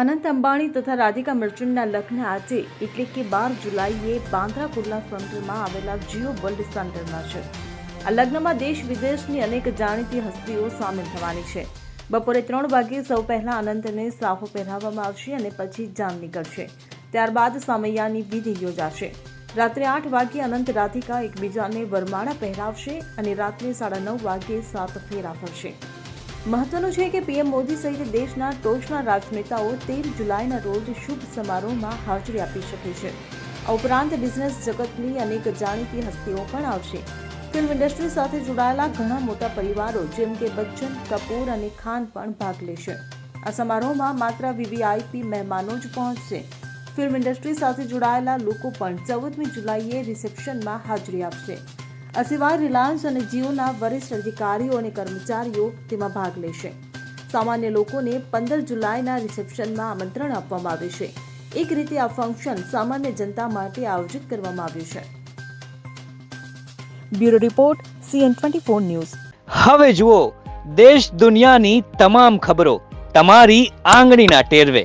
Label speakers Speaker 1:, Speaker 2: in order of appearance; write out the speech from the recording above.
Speaker 1: અનંત અંબાણી તથા રાધિકા મર્ચન્ટના લગ્ન આજે એટલે કે બાર જુલાઈએ બાંદ્રા કુર્લા સેન્ટરમાં આવેલા જીઓ વર્લ્ડ સેન્ટરમાં છે. આ લગ્નમાં દેશ વિદેશની અનેક જાણીતી હસ્તીઓ સામેલ થવાની છે. બપોરે ત્રણ વાગ્યે સૌ પહેલા અનંતને સાફો પહેરાવવામાં આવશે અને પછી જાન નીકળશે. ત્યારબાદ સામૈયાની વિધિ યોજાશે. રાત્રે આઠ વાગ્યે અનંત રાધિકા એકબીજાને વરમાળા પહેરાવશે અને રાત્રે સાડા નવ વાગ્યે સાત ફેરા ફરશે. મહત્વનું છે કે પીએમ મોદી સહિત દેશના ટોચના રાજનેતાઓ તેર જુલાઈના રોજ શુભ સમારોહમાં હાજરી આપી શકે છે. આ ઉપરાંત બિઝનેસ જગતની અનેક જાણીતી હસ્તીઓ પણ આવશે. ફિલ્મ ઇન્ડસ્ટ્રી સાથે જોડાયેલા ઘણા મોટા પરિવારો જેમ કે બચ્ચન, કપૂર અને ખાન પણ ભાગ લેશે. આ સમારોહમાં માત્ર વીવીઆઈપી મહેમાનો જ પહોંચશે. ફિલ્મ ઇન્ડસ્ટ્રી સાથે જોડાયેલા લોકો પણ ચૌદમી જુલાઈએ રિસેપ્શનમાં હાજરી આપશે. આ સિવાય રિલાયન્સ અને જીઓના વરિષ્ઠ અધિકારીઓ અને કર્મચારીઓ તેમાં ભાગ લેશે સામાન્ય લોકોને પંદર જુલાઈના રિસેપ્શનમાં આમંત્રણ આપવામાં આવ્યું છે એક રીતે આ ફંક્શન સામાન્ય જનતા માટે આયોજિત કરવામાં આવ્યું છે bureau report CN twenty four news
Speaker 2: હવે જુઓ દેશ દુનિયાની તમામ ખબરો તમારી આંગળીના ટેરવે